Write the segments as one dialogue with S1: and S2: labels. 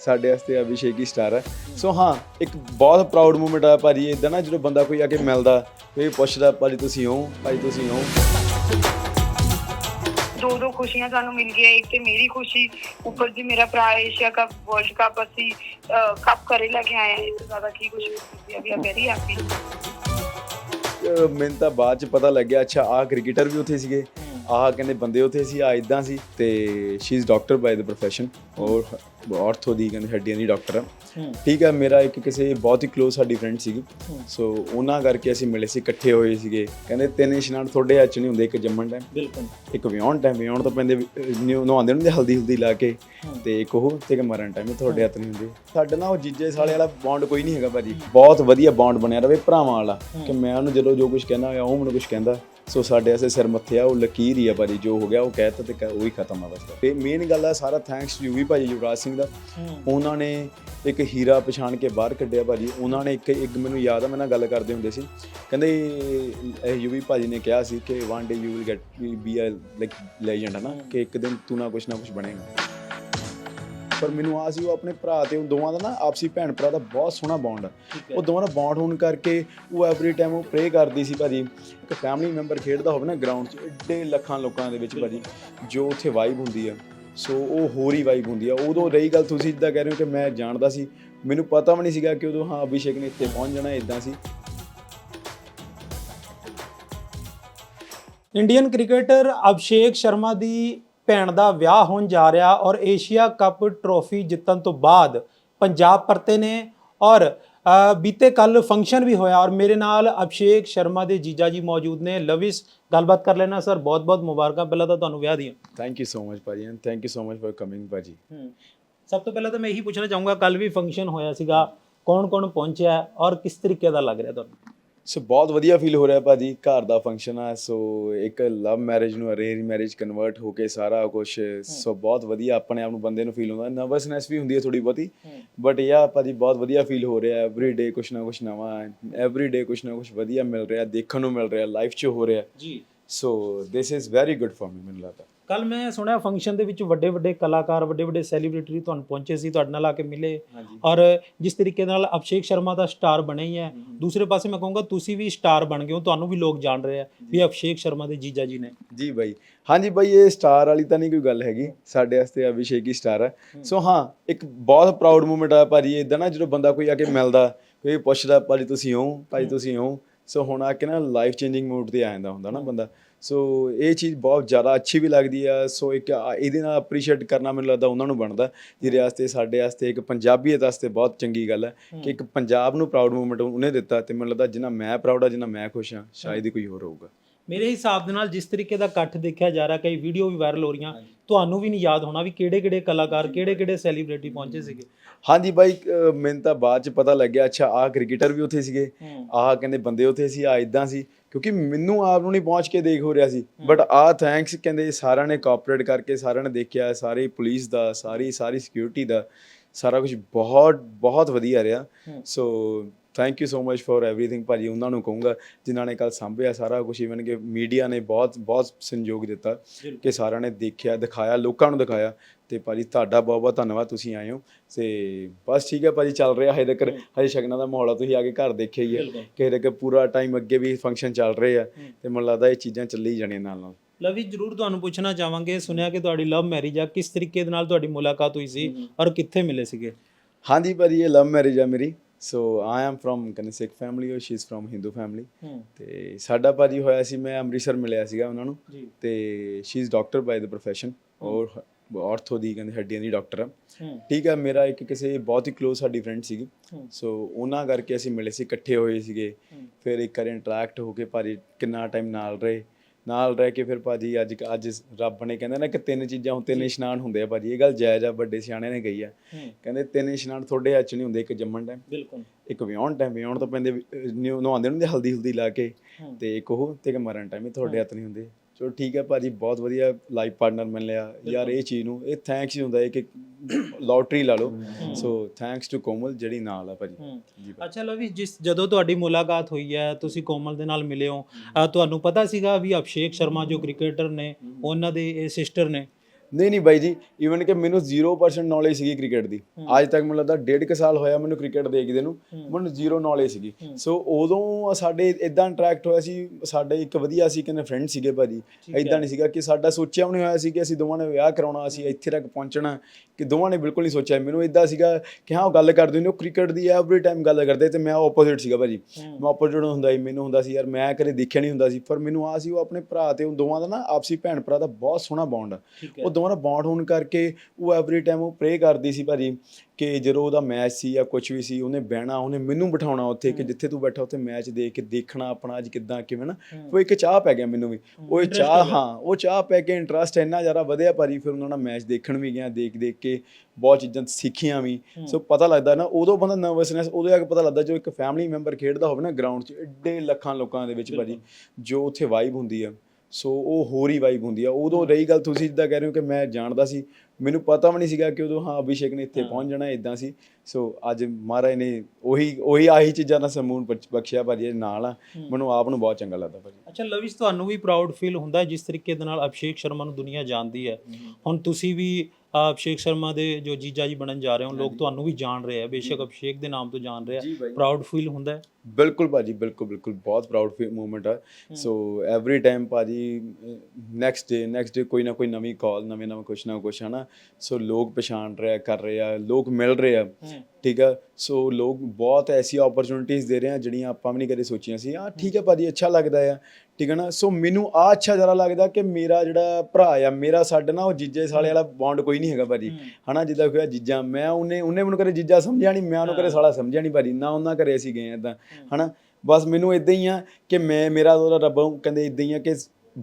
S1: ਸਾਡੇ ਵਾਸਤੇ ਅਭਿਸ਼ੇਕ ਹੀ ਸਟਾਰ ਹੈ। ਸੋ ਹਾਂ ਇੱਕ ਬਹੁਤ ਪ੍ਰਾਊਡ ਮੂਮੈਂਟ ਆ ਭਾਜੀ ਇਦਾਂ ਨਾ ਜਦੋਂ ਬੰਦਾ ਕੋਈ ਆ ਕੇ ਮਿਲਦਾ ਕੋਈ ਪੁੱਛਦਾ ਭਾਜੀ ਤੁਸੀਂ ਹੋ? ਭਾਜੀ ਤੁਸੀਂ ਹੋ?
S2: ਦੋ ਦੋ ਖੁਸ਼ੀਆਂ ਸਾਨੂੰ ਮਿਲ ਗਈਆਂ ਇੱਕ ਤੇ ਮੇਰੀ ਖੁਸ਼ੀ ਉੱਪਰ ਜੀ ਮੇਰਾ ਭਰਾ ਏਸ਼ੀਆ ਕੱਪ ਵਰਲਡ ਕੱਪ ਅਸੀਂ ਕੱਪ ਕਰੇ ਲੈ ਕੇ ਆਏ ਹਾਂ ਇਸ ਤੋਂ ਜ਼ਿਆਦਾ ਕੀ ਹੈ ਵੀ ਆ ਵੈਰੀ ਹੈਪੀ
S1: ਮੈਨੂੰ ਤਾਂ ਬਾਅਦ ਚ ਪਤਾ ਲੱਗਿਆ ਅੱਛਾ ਆਹ ਕ੍ਰਿਕਟਰ ਵੀ ਉੱਥੇ ਸੀਗੇ। ਆਹ ਕਹਿੰਦੇ ਬੰਦੇ ਉੱਥੇ ਸੀ ਆ ਇਦਾਂ ਸੀ ਤੇ she is doctor by the profession ਔਰ ਆਰਥੋ ਦੀ ਕਹਿੰਦੇ ਹੱਡੀਆਂ ਦੀ ਡਾਕਟਰ ਆ। ਠੀਕ ਹੈ ਮੇਰਾ ਇੱਕ ਕਿਸੇ ਬਹੁਤ ਹੀ ক্লোਜ਼ ਸਾਡੀ ਫਰੈਂਡ ਸੀਗੀ। ਸੋ ਉਹਨਾਂ ਕਰਕੇ ਅਸੀਂ ਮਿਲੇ ਸੀ ਇਕੱਠੇ ਹੋਏ ਸੀਗੇ। ਕਹਿੰਦੇ ਤਿੰਨ ਇਸ਼ਨਾਨ ਤੁਹਾਡੇ ਹੱਥ ਨਹੀਂ ਹੁੰਦੇ ਇੱਕ ਜੰਮਣ ਟਾਈਮ
S3: ਬਿਲਕੁਲ।
S1: ਇੱਕ ਵਿਆਹਣ ਟਾਈਮ ਵਿਆਹਣ ਤੋਂ ਪੈਂਦੇ ਨਹਾਉਂਦੇ ਹੁੰਦੇ ਹਲਦੀ ਹਲਦੀ ਲਾ ਕੇ। ਤੇ ਇੱਕ ਉਹ ਤੇ ਇੱਕ ਮਰਨ ਟਾਈਮ ਤੁਹਾਡੇ ਹੱਥ ਨਹੀਂ ਹੁੰਦੇ। ਸਾਡੇ ਨਾਲ ਉਹ ਜੀਜੇ ਸਾਲੇ ਵਾਲਾ ਬੌਂਡ ਕੋਈ ਨਹੀਂ ਹੈਗਾ ਭਾਜੀ। ਬਹੁਤ ਵਧੀਆ ਬੌਂਡ ਬਣਿਆ ਰਵੇ ਭਰਾਵਾਂ ਵਾਲਾ। ਕਿ ਮੈਂ ਉਹਨੂੰ ਜਦੋਂ ਜੋ ਕੁਝ ਕਹਿਣਾ ਹੋਇਆ ਉਹ ਮੈਨੂੰ ਕੁਝ ਕਹਿੰਦਾ। ਸੋ ਸਾਡੇ ਐਸੇ ਸਿਰ ਮੱਥੇ ਆ ਉਹ ਲਕੀਰ ਹੀ ਆ ਭਾਜੀ ਜੋ ਹੋ ਗਿਆ ਉਹ ਕਹਿਤਾ ਤੇ ਉਹੀ ਖਤਮ ਆ ਬਸ ਤੇ। ਮੇਨ ਗੱਲ ਆ ਸਾਰਾ ਥੈਂਕਸ ਯੂ ਵੀ ਭਾਜੀ ਯੁਵਰਾਜ ਸਿੰਘ ਦਾ। ਉਹਨਾਂ ਨੇ ਇੱਕ ਹੀਰਾ ਪਛਾਣ ਕੇ ਬਾਹਰ ਕੱਢਿਆ ਭਾਜੀ। ਉਹਨਾਂ ਨੇ ਇੱਕ ਇੱਕ ਮੈਨੂੰ ਯਾਦ ਆ ਮੈਂ ਨਾਲ ਗੱਲ ਕਰਦੇ ਹੁੰਦੇ ਸੀ। ਕਹਿੰਦੇ ਇਹ ਯੂਵੀ ਭਾਜੀ ਨੇ ਕਿਹਾ ਸੀ ਕਿ one day you will get be a like legend ਹੈ ਨਾ ਕਿ ਇੱਕ ਦਿਨ ਤੂੰ ਨਾ ਕੁਛ ਨਾ ਕੁਛ ਬਣੇਗਾ। ਪਰ ਮੈਨੂੰ ਆ ਸੀ ਉਹ ਆਪਣੇ ਭਰਾ ਤੇ ਉਹ ਦੋਵਾਂ ਦਾ ਨਾ ਆਪਸੀ ਭੈਣ ਭਰਾ ਦਾ ਬਹੁਤ ਸੋਹਣਾ ਬੌਂਡ ਆ ਉਹ ਦੋਵਾਂ ਦਾ ਬੌਂਡ ਹੋਣ ਕਰਕੇ ਉਹ ਐਵਰੀ ਟਾਈਮ ਉਹ ਪ੍ਰੇ ਕਰਦੀ ਸੀ ਭਾਜੀ। ਇੱਕ ਫੈਮਿਲੀ ਮੈਂਬਰ ਖੇਡਦਾ ਹੋਵੇ ਨਾ ਗਰਾਊਂਡ 'ਚ ਏਡੇ ਲੱਖਾਂ ਲੋਕਾਂ ਦੇ ਵਿੱਚ ਭਾਜੀ ਜੋ ਉੱਥੇ ਵਾਈਬ ਹੁੰਦੀ ਆ। ਸੋ ਉਹ ਹੋਰ ਹੀ ਵਾਈਬ ਹੁੰਦੀ ਆ। ਉਦੋਂ ਰਹੀ ਗੱਲ ਤੁਸੀਂ ਜਿੱਦਾਂ ਕਹਿ ਰਹੇ ਹੋ ਕਿ ਮੈਂ ਜਾਣਦਾ ਸੀ। ਮੈਨੂੰ ਪਤਾ ਵੀ ਨਹੀਂ ਸੀਗਾ ਕਿ ਉਦੋਂ ਹਾਂ ਅਭਿਸ਼ੇਕ ਨੇ ਇੱਥੇ ਪਹੁੰਚ ਜਾਣਾ ਇਦਾਂ ਸੀ।
S3: ਇੰਡੀਅਨ ਕ੍ਰਿਕਟਰ ਅਭਿਸ਼ੇਕ ਸ਼ਰਮਾ ਦੀ ਭੈਣ ਦਾ ਵਿਆਹ ਹੋਣ ਜਾ ਰਿਹਾ ਔਰ ਏਸ਼ੀਆ ਕੱਪ ਟਰੋਫੀ ਜਿੱਤਣ ਤੋਂ ਬਾਅਦ ਪੰਜਾਬ ਪਰਤੇ ਨੇ ਔਰ ਬੀਤੇ ਕੱਲ ਫੰਕਸ਼ਨ ਵੀ ਹੋਇਆ ਔਰ ਮੇਰੇ ਨਾਲ ਅਭਿਸ਼ੇਕ ਸ਼ਰਮਾ ਦੇ ਜੀਜਾ ਜੀ ਮੌਜੂਦ ਨੇ। ਲਵਿਸ ਗੱਲਬਾਤ ਕਰ ਲੈਣਾ ਸਰ। ਬਹੁਤ ਬਹੁਤ ਮੁਬਾਰਕਾਂ। ਪਹਿਲਾਂ ਤਾਂ ਤੁਹਾਨੂੰ ਵਿਆਹ ਦੀਆਂ।
S1: ਥੈਂਕ ਯੂ ਸੋ ਮਚ ਭਾਜੀ and thank you so much for coming ਭਾਜੀ।
S3: ਸਭ ਤੋਂ ਪਹਿਲਾਂ ਤਾਂ ਮੈਂ ਇਹੀ ਪੁੱਛਣਾ ਚਾਹੂੰਗਾ ਕੱਲ ਵੀ ਫੰਕਸ਼ਨ ਹੋਇਆ ਸੀਗਾ। ਕੌਣ ਕੌਣ ਪਹੁੰਚਿਆ ਔਰ ਕਿਸ ਤਰੀਕੇ ਦਾ ਲੱਗ ਰਿਹਾ ਤੁਹਾਨੂੰ?
S1: ਸੋ ਬਹੁਤ ਵਧੀਆ ਫੀਲ ਹੋ ਰਿਹਾ ਭਾਜੀ ਘਰ ਦਾ ਫੰਕਸ਼ਨ ਆ ਸੋ ਇੱਕ ਲਵ ਮੈਰਿਜ ਨੂੰ ਅਰੇਂਜ ਮੈਰਿਜ ਕਨਵਰਟ ਹੋ ਕੇ ਸਾਰਾ ਕੁਝ ਸੋ ਬਹੁਤ ਵਧੀਆ ਆਪਣੇ ਆਪ ਨੂੰ ਬੰਦੇ ਨੂੰ ਫੀਲ ਹੁੰਦਾ ਨਰਵਸਨੈਸ ਵੀ ਹੁੰਦੀ ਹੈ ਥੋੜੀ ਬਹੁਤੀ ਬਟ ਯਾ ਭਾਜੀ ਬਹੁਤ ਵਧੀਆ ਫੀਲ ਹੋ ਰਿਹਾ ਐਵਰੀ ਡੇ ਕੁਛ ਨਾ ਕੁਛ ਨਵਾਂ ਐਵਰੀ ਡੇ ਕੁਛ ਨਾ ਕੁਛ ਵਧੀਆ ਮਿਲ ਰਿਹਾ ਦੇਖਣ ਨੂੰ ਮਿਲ ਰਿਹਾ ਲਾਈਫ 'ਚ ਹੋ ਰਿਹਾ।
S3: ਜੀ।
S1: So this is very good for me ਮੈਨੂੰ ਲੱਗਦਾ।
S3: ਕੱਲ ਮੈਂ ਸੁਣਿਆ ਫੰਕਸ਼ਨ ਦੇ ਵਿੱਚ ਵੱਡੇ ਵੱਡੇ ਕਲਾਕਾਰ ਵੱਡੇ ਵੱਡੇ ਸੈਲੀਬ੍ਰਿਟੀ ਤੁਹਾਨੂੰ ਪਹੁੰਚੇ ਸੀ ਤੁਹਾਡੇ ਨਾਲ ਆ ਕੇ ਮਿਲੇ। ਔਰ ਜਿਸ ਤਰੀਕੇ ਨਾਲ ਅਭਿਸ਼ੇਕ ਸ਼ਰਮਾ ਦਾ ਸਟਾਰ ਬਣੇ ਹੀ ਹੈ। ਦੂਸਰੇ ਪਾਸੇ ਮੈਂ ਕਹੂੰਗਾ ਤੁਸੀਂ ਵੀ ਸਟਾਰ ਬਣ ਗਏ ਹੋ ਤੁਹਾਨੂੰ ਵੀ ਲੋਕ ਜਾਣ ਰਹੇ ਆ ਵੀ ਅਭਿਸ਼ੇਕ ਸ਼ਰਮਾ ਦੇ ਜੀਜਾ ਜੀ ਨੇ।
S1: ਜੀ ਬਾਈ। ਹਾਂਜੀ ਬਾਈ ਇਹ ਸਟਾਰ ਵਾਲੀ ਤਾਂ ਨਹੀਂ ਕੋਈ ਗੱਲ ਹੈਗੀ। ਸਾਡੇ ਵਾਸਤੇ ਅਭਿਸ਼ੇਕ ਹੀ ਸਟਾਰ ਹੈ। ਸੋ ਹਾਂ ਇੱਕ ਬਹੁਤ ਪ੍ਰਾਊਡ ਮੂਮੈਂਟ ਆ ਭਾਜੀ। ਇਦਾਂ ਨਾ ਜਦੋਂ ਬੰਦਾ ਕੋਈ ਆ ਕੇ ਮਿਲਦਾ ਕੋਈ ਪੁੱਛਦਾ ਭਾਜੀ ਤੁਸੀਂ ਹੋ ਭਾਜੀ ਤੁਸੀਂ ਹੋ। ਸੋ ਹੁਣ ਆ ਕੇ ਨਾ ਲਾਈਫ ਚੇਂਜਿੰਗ ਮੂਡ ਤੇ ਆ ਜਾਂਦਾ ਹੁੰਦਾ ਨਾ ਬੰਦਾ। ਸੋ ਇਹ ਚੀਜ਼ ਬਹੁਤ ਜ਼ਿਆਦਾ ਅੱਛੀ ਵੀ ਲੱਗਦੀ ਆ। ਸੋ ਇੱਕ ਇਹਦੇ ਨਾਲ ਅਪਰੀਸ਼ੀਏਟ ਕਰਨਾ ਮੈਨੂੰ ਲੱਗਦਾ ਉਹਨਾਂ ਨੂੰ ਬਣਦਾ ਜਿਹਦੇ ਵਾਸਤੇ ਸਾਡੇ ਵਾਸਤੇ ਇੱਕ ਪੰਜਾਬੀਅਤ ਵਾਸਤੇ ਬਹੁਤ ਚੰਗੀ ਗੱਲ ਹੈ। ਕਿ ਇੱਕ ਪੰਜਾਬ ਨੂੰ ਪ੍ਰਾਊਡ ਮੂਮੈਂਟ ਉਹਨੇ ਦਿੱਤਾ ਤੇ ਮੈਨੂੰ ਲੱਗਦਾ ਜਿੰਨਾ ਮੈਂ ਪ੍ਰਾਊਡ ਆ ਜਿੰਨਾ ਮੈਂ ਖੁਸ਼ ਆ ਸ਼ਾਇਦ ਹੀ ਕੋਈ ਹੋਰ ਹੋਊਗਾ।
S3: ਮੇਰੇ ਹਿਸਾਬ ਦੇ ਨਾਲ ਜਿਸ ਤਰੀਕੇ ਦਾ ਇਕੱਠ ਦੇਖਿਆ ਜਾ ਰਿਹਾ ਕਈ ਵੀਡੀਓ ਵੀ ਵਾਇਰਲ ਹੋ ਰਹੀਆਂ ਤੁਹਾਨੂੰ ਵੀ ਨਹੀਂ ਯਾਦ ਹੋਣਾ ਵੀ ਕਿਹੜੇ ਕਿਹੜੇ ਕਲਾਕਾਰ ਕਿਹੜੇ ਕਿਹੜੇ ਸੈਲੀਬ੍ਰਿਟੀ ਪਹੁੰਚੇ ਸੀਗੇ।
S1: ਹਾਂਜੀ ਬਾਈ ਅਹ ਮੈਨੂੰ ਤਾਂ ਬਾਅਦ ਚ ਪਤਾ ਲੱਗਿਆ ਅੱਛਾ ਆਹ ਕ੍ਰਿਕਟਰ ਵੀ ਉੱਥੇ ਸੀਗੇ ਆਹ ਕਹਿੰਦੇ ਬੰਦੇ ਉੱਥੇ ਸੀ ਆ ਇਦਾਂ ਸੀ ਕਿਉਂਕਿ ਮੈਨੂੰ ਆਪ ਨੂੰ ਨਹੀਂ ਪਹੁੰਚ ਕੇ ਦੇਖ ਹੋ ਰਿਹਾ ਸੀ ਬਟ ਆ ਥੈਂਕਸ ਕਹਿੰਦੇ ਸਾਰਿਆਂ ਨੇ ਕੋਆਪਰੇਟ ਕਰਕੇ ਸਾਰਿਆਂ ਨੇ ਦੇਖਿਆ ਸਾਰੀ ਪੁਲਿਸ ਦਾ ਸਾਰੀ ਸਾਰੀ ਸਿਕਿਉਰਿਟੀ ਦਾ ਸਾਰਾ ਕੁਝ ਬਹੁਤ ਬਹੁਤ ਵਧੀਆ ਰਿਹਾ। So thank you so much for everything ਭਾਜੀ ਉਹਨਾਂ ਨੂੰ ਕਹੂੰਗਾ ਜਿਨ੍ਹਾਂ ਨੇ ਕੱਲ ਸੰਭਿਆ ਸਾਰਾ ਕੁਝ ਇਵਨ ਕਿ ਮੀਡੀਆ ਨੇ ਬਹੁਤ ਬਹੁਤ ਸੰਯੋਗ ਦਿੱਤਾ ਕਿ ਸਾਰਿਆਂ ਨੇ ਦੇਖਿਆ ਦਿਖਾਇਆ ਲੋਕਾਂ ਨੂੰ ਦਿਖਾਇਆ ਤੇ ਭਾਜੀ ਤੁਹਾਡਾ ਬਹੁਤ ਬਹੁਤ ਧੰਨਵਾਦ ਤੁਸੀਂ ਆਏ ਹੋ ਤੇ ਬਸ ਠੀਕ ਹੈ ਭਾਜੀ ਚੱਲ ਰਿਹਾ ਹਜੇ ਤੱਕ ਹਜੇ ਸ਼ਗਨਾ ਦਾ ਮਾਹੌਲ ਆ ਤੁਸੀਂ ਆ ਕੇ ਘਰ ਦੇਖਿਆ ਹੀ ਹੈ ਕਿ ਹਜੇ ਤੱਕ ਪੂਰਾ ਟਾਈਮ ਅੱਗੇ ਵੀ ਫੰਕਸ਼ਨ ਚੱਲ ਰਹੇ ਆ ਤੇ ਮੈਨੂੰ ਲੱਗਦਾ ਇਹ ਚੀਜ਼ਾਂ ਚੱਲੀ ਜਾਣੀਆਂ ਨਾਲ ਨਾਲ।
S3: ਲਵੀ ਜਰੂਰ ਤੁਹਾਨੂੰ ਪੁੱਛਣਾ ਚਾਹਾਂਗੇ ਸੁਣਿਆ ਕਿ ਤੁਹਾਡੀ ਲਵ ਮੈਰਿਜ ਆ ਕਿਸ ਤਰੀਕੇ ਦੇ ਨਾਲ ਤੁਹਾਡੀ ਮੁਲਾਕਾਤ ਹੋਈ ਸੀ ਔਰ ਕਿੱਥੇ ਮਿਲੇ ਸੀਗੇ?
S1: ਹਾਂਜੀ ਭਾਜੀ ਇਹ ਲਵ ਮੈਰਿਜ ਆ ਮੇਰੀ। ਸੋ ਆਈ ਐਮ ਫਰਮ ਕਨ ਸਿੱਖ ਫੈਮਿਲੀ ਔਰ she is from Hindu family ਤੇ ਸਾਡਾ ਭਾਜੀ ਹੋਇਆ ਸੀ ਮੈਂ ਅੰਮ੍ਰਿਤਸਰ ਮਿਲਿਆ ਸੀਗਾ ਉਹਨਾਂ ਨੂੰ। ਤੇ she is doctor by the profession ਔਰ ਆਰਥੋ ਦੀ ਕਹਿੰਦੇ ਹੱਡੀਆਂ ਦੀ ਡਾਕਟਰ ਆ।
S3: ਹੂੰ।
S1: ਠੀਕ ਹੈ ਮੇਰਾ ਇੱਕ ਕਿਸੇ ਬਹੁਤ ਹੀ ক্লোਜ਼ ਸਾਡੀ ਫਰੈਂਡ ਸੀਗੀ। ਸੋ ਉਹਨਾਂ ਕਰਕੇ ਅਸੀਂ ਮਿਲੇ ਸੀ ਇਕੱਠੇ ਹੋਏ ਸੀਗੇ। ਫਿਰ ਇੱਕ ਵਾਰ ਇੰਟਰੈਕਟ ਹੋ ਕੇ ਭਾਜੀ ਕਿੰਨਾ ਟਾਈਮ ਨਾਲ ਰਹੇ। ਨਾਲ ਰਹਿ ਕੇ ਫਿਰ ਭਾਜੀ ਅੱਜ ਅੱਜ ਰੱਬ ਨੇ ਕਹਿੰਦਾ ਨਾ ਕਿ ਤਿੰਨ ਚੀਜ਼ਾਂ ਹੁਣ ਤਿੰਨ ਇਸ਼ਨਾਨ ਹੁੰਦੇ ਆ ਭਾਜੀ। ਇਹ ਗੱਲ ਜਾਇਜ਼ ਆ ਵੱਡੇ ਸਿਆਣੇ ਨੇ ਕਹੀ ਆ। ਕਹਿੰਦੇ ਤਿੰਨ ਇਸ਼ਨਾਨ ਤੁਹਾਡੇ ਹੱਥ ਨਹੀਂ ਹੁੰਦੇ ਇੱਕ ਜੰਮਣ ਟਾਈਮ
S3: ਬਿਲਕੁਲ।
S1: ਇੱਕ ਵਿਆਹਣ ਟਾਈਮ ਵਿਆਹਣ ਤੋਂ ਪੈਂਦੇ ਨਹਾਉਂਦੇ ਹੁੰਦੇ ਹਲਦੀ ਹੁਲਦੀ ਲਾ ਕੇ। ਤੇ ਇੱਕ ਉਹ ਤੇ ਇੱਕ ਮਰਨ ਟਾਈਮ ਇਹ ਤੁਹਾਡੇ ਹੱਥ ਨਹੀਂ ਹੁੰਦੇ। ਚਲੋ ਠੀਕ ਹੈ ਭਾਜੀ ਬਹੁਤ ਵਧੀਆ ਲਾਈਫ ਪਾਰਟਨਰ ਮਿਲ ਲਿਆ ਯਾਰ ਇਹ ਚੀਜ਼ ਨੂੰ ਇਹ ਥੈਂਕਸ ਹੀ ਹੁੰਦਾ ਹੈ ਕਿ ਲੋਟਰੀ ਲਾ ਲਓ। ਸੋ ਥੈਂਕਸ ਟੂ ਕੋਮਲ ਜਿਹੜੀ ਨਾਲ ਆ ਭਾਜੀ।
S3: ਅੱਛਾ ਲਵੀ ਜਿਸ ਜਦੋਂ ਤੁਹਾਡੀ ਮੁਲਾਕਾਤ ਹੋਈ ਹੈ ਤੁਸੀਂ ਕੋਮਲ ਦੇ ਨਾਲ ਮਿਲੇ ਹੋ। ਤੁਹਾਨੂੰ ਪਤਾ ਸੀਗਾ ਵੀ ਅਭਿਸ਼ੇਕ ਸ਼ਰਮਾ ਜੋ ਕ੍ਰਿਕਟਰ ਨੇ ਉਹਨਾਂ ਦੇ ਇਹ ਸਿਸਟਰ ਨੇ।
S1: ਨਹੀਂ ਨਹੀਂ ਬਾਈ ਜੀ ਇਵਨ ਕਿ ਮੈਨੂੰ 0% ਨੌਲੇਜ ਸੀਗੀ ਕ੍ਰਿਕਟ ਦੀ। ਅੱਜ ਤੱਕ ਮੈਨੂੰ ਲੱਗਦਾ ਡੇਢ ਕੁ ਸਾਲ ਹੋਇਆ ਮੈਨੂੰ ਕ੍ਰਿਕਟ ਦੇਖਦੇ ਨੂੰ ਮੈਨੂੰ ਜ਼ੀਰੋ ਨੌਲੇਜ ਸੀਗੀ। ਸੋ ਉਦੋਂ ਸਾਡੇ ਇਦਾਂ ਇੰਟਰੈਕਟ ਹੋਇਆ ਸੀ ਸਾਡੇ ਇੱਕ ਵਧੀਆ ਸੀ ਕਿਨੇ ਫਰੈਂਡ ਸੀਗੇ ਭਾਜੀ। ਇਦਾਂ ਨਹੀਂ ਸੀਗਾ ਕਿ ਸਾਡਾ ਸੋਚਿਆ ਵੀ ਨਹੀਂ ਹੋਇਆ ਸੀ ਕਿ ਅਸੀਂ ਦੋਵਾਂ ਨੇ ਵਿਆਹ ਕਰਾਉਣਾ ਅਸੀਂ ਇੱਥੇ ਤੱਕ ਪਹੁੰਚਣਾ ਕਿ ਦੋਵਾਂ ਨੇ ਬਿਲਕੁਲ ਨਹੀਂ ਸੋਚਿਆ। ਮੈਨੂੰ ਇਦਾਂ ਸੀਗਾ ਕਿ ਹਾਂ ਉਹ ਗੱਲ ਕਰਦੇ ਨੇ ਉਹ ਕ੍ਰਿਕਟ ਦੀ ਐਵਰੀ ਟਾਈਮ ਗੱਲ ਕਰਦੇ ਤੇ ਮੈਂ ਆਪੋਜ਼ਿਟ ਸੀਗਾ ਭਾਜੀ। ਮੈਂ ਆਪੋਜ਼ਿਟ ਹੁੰਦਾ ਸੀ ਮੈਨੂੰ ਹੁੰਦਾ ਸੀ ਯਾਰ ਮੈਂ ਕਦੇ ਦੇਖਿਆ ਨਹੀਂ ਹੁੰਦਾ ਸੀ। ਪਰ ਮੈਨੂੰ ਆ ਸੀ ਉਹ ਆਪਣੇ ਭਰਾ ਤੇ ਉਹ ਦੋਵਾਂ ਦਾ ਨਾ ਆਪਸੀ ਭੈਣ ਭਰਾ ਦਾ ਬਹੁਤ ਸੋਹਣਾ ਬੌਂਡ ਉਹ ਦੋਵਾਂ ਦਾ ਬੌਂਡ ਹੋਣ ਕਰਕੇ ਉਹ ਐਵਰੀ ਟਾਈਮ ਉਹ ਪ੍ਰੇ ਕਰਦੀ ਸੀ ਭਾਜੀ। ਕਿ ਜਦੋਂ ਉਹਦਾ ਮੈਚ ਸੀ ਜਾਂ ਕੁਝ ਵੀ ਸੀ ਉਹਨੇ ਬਹਿਣਾ ਉਹਨੇ ਮੈਨੂੰ ਬਿਠਾਉਣਾ ਉੱਥੇ ਕਿ ਜਿੱਥੇ ਤੂੰ ਬੈਠਾ ਉੱਥੇ ਮੈਚ ਦੇਖ ਕੇ ਦੇਖਣਾ ਆਪਣਾ ਅੱਜ ਕਿੱਦਾਂ ਕਿਵੇਂ ਨਾ। ਉਹ ਇੱਕ ਚਾਹ ਪੈ ਗਿਆ ਮੈਨੂੰ ਵੀ। ਉਹ ਇਹ ਚਾਹ ਹਾਂ ਉਹ ਚਾਹ ਪੈ ਕੇ ਇੰਟਰਸਟ ਇੰਨਾ ਜ਼ਿਆਦਾ ਵਧਿਆ ਭਾਜੀ ਫਿਰ ਉਹਨਾਂ ਨਾਲ ਮੈਚ ਦੇਖਣ ਵੀ ਗਿਆ ਦੇਖ ਦੇਖ ਕੇ ਬਹੁਤ ਚੀਜ਼ਾਂ ਸਿੱਖੀਆਂ ਵੀ। ਸੋ ਪਤਾ ਲੱਗਦਾ ਨਾ ਉਦੋਂ ਬੰਦਾ ਨਰਵਸਨੈਸ ਉਦੋਂ ਆ ਕੇ ਪਤਾ ਲੱਗਦਾ ਜੋ ਇੱਕ ਫੈਮਿਲੀ ਮੈਂਬਰ ਖੇਡਦਾ ਹੋਵੇ ਨਾ ਗਰਾਊਂਡ 'ਚ ਐਡੇ ਲੱਖਾਂ ਲੋਕਾਂ ਦੇ ਵਿੱਚ ਭਾਜੀ ਜੋ ਉੱਥੇ ਵਾਈਬ ਹੁੰਦੀ ਆ। ਸੋ ਉਹ ਹੋਰ ਹੀ ਵਾਈਬ ਹੁੰਦੀ ਆ। ਉਦੋਂ ਰਹੀ ਗੱਲ ਤੁਸੀਂ ਜਿੱਦਾਂ ਕਹਿ ਰਹੇ ਹੋ ਕਿ ਮੈਂ ਜਾਣਦਾ ਸੀ ਮੈਨੂੰ ਪਤਾ ਵੀ ਨਹੀਂ ਸੀਗਾ ਕਿ ਉਦੋਂ ਹਾਂ ਅਭਿਸ਼ੇਕ ਨੇ ਇੱਥੇ ਪਹੁੰਚ ਜਾਣਾ ਇਦਾਂ ਸੀ। ਸੋ ਅੱਜ ਮਹਾਰਾਜ ਨੇ ਉਹੀ ਉਹੀ ਆਹੀ ਚੀਜ਼ਾਂ ਦਾ ਸਮੂਨ ਬਖਸ਼- ਬਖਸ਼ਿਆ ਭਾਜੀ ਇਹਦੇ ਨਾਲ ਆ। ਮੈਨੂੰ ਆਪ ਨੂੰ ਬਹੁਤ ਚੰਗਾ ਲੱਗਦਾ ਭਾਜੀ।
S3: ਅੱਛਾ ਲਵਿਸ਼ ਤੁਹਾਨੂੰ ਵੀ ਪ੍ਰਾਊਡ ਫੀਲ ਹੁੰਦਾ ਹੈ ਜਿਸ ਤਰੀਕੇ ਦੇ ਨਾਲ ਅਭਿਸ਼ੇਕ ਸ਼ਰਮਾ ਨੂੰ ਦੁਨੀਆ ਜਾਣਦੀ ਹੈ। ਹੁਣ ਤੁਸੀਂ ਵੀ ਅ, ਅਭਿਸ਼ੇਕ ਸ਼ਰਮਾ ਦੇ ਜੋ ਜੀਜਾ ਜੀ ਬਣਨ ਜਾ ਰਹੇ ਹੋ ਲੋਕ ਤੁਹਾਨੂੰ ਵੀ ਜਾਣ ਰਹੇ ਆ ਬੇਸ਼ੱਕ ਅਭਿਸ਼ੇਕ ਦੇ ਨਾਮ ਤੋਂ ਜਾਣ ਰਹੇ ਆ। ਪ੍ਰਾਊਡ ਫੀਲ ਹੁੰਦਾ ਹੈ?
S1: ਬਿਲਕੁਲ ਭਾਜੀ ਬਿਲਕੁਲ ਬਿਲਕੁਲ। ਬਹੁਤ ਪ੍ਰਾਊਡ ਮੂਮੈਂਟ ਆ। ਸੋ ਐਵਰੀ ਟਾਈਮ ਭਾਜੀ ਨੈਕਸਟ ਡੇ ਨੈਕਸਟ ਡੇ ਕੋਈ ਨਾ ਕੋਈ ਨਵੀਂ ਕਾਲ ਨਵੇਂ ਨਵੇਂ ਕੁਛ ਨਾ ਕੁਛ ਹਨਾ। ਸੋ ਲੋਕ ਪਛਾਣ ਰਹੇ ਆ ਕਰ ਰਹੇ ਆ ਲੋਕ ਮਿਲ ਰਹੇ ਆ। ਠੀਕ ਆ? ਸੋ ਲੋਕ ਬਹੁਤ ਐਸੀ ਓਪਰਚੁਨਿਟੀਆਂ ਦੇ ਰਹੇ ਆ ਜਿਹੜੀਆਂ ਆਪਾਂ ਵੀ ਨਹੀਂ ਕਦੇ ਸੋਚੀਆਂ ਸੀ। ਆ ਠੀਕ ਹੈ ਭਾਜੀ ਅੱਛਾ ਲੱਗਦਾ ਆ। ਠੀਕ ਹੈ ਨਾ? ਸੋ ਮੈਨੂੰ ਆ ਅੱਛਾ ਜਰਾ ਲੱਗਦਾ ਕਿ ਮੇਰਾ ਜਿਹੜਾ ਭਰਾ ਆ ਮੇਰਾ ਸਾਡਾ ਨਾ ਉਹ ਜੀਜੇ ਸਾਲੇ ਵਾਲਾ ਬੌਂਡ ਕੋਈ ਨਹੀਂ ਹੈਗਾ ਭਾਜੀ। ਹਨਾ ਜਿੱਦਾਂ ਹੋਇਆ ਜੀਜਾ ਮੈਂ ਉਹਨੇ ਉਹਨੇ ਮੈਨੂੰ ਕਦੇ ਜੀਜਾ ਸਮਝਿਆ ਨਹੀਂ ਮੈਂ ਉਹਨੂੰ ਕਦੇ ਸਾਲਾ ਸਮਝਿਆ ਨਹੀਂ ਭਾਜੀ ਨਾ ਉਹਨਾਂ ਘਰੇ ਅਸੀਂ ਗਏ ਇਦਾਂ ਹਨਾ? ਬਸ ਮੈਨੂੰ ਇਦਾਂ ਹੀ ਆ ਕਿ ਮੈਂ ਮੇਰਾ ਉਹਦਾ ਰੱਬੋਂ ਕਹਿੰਦੇ ਇਦਾਂ ਹੀ ਆ ਕਿ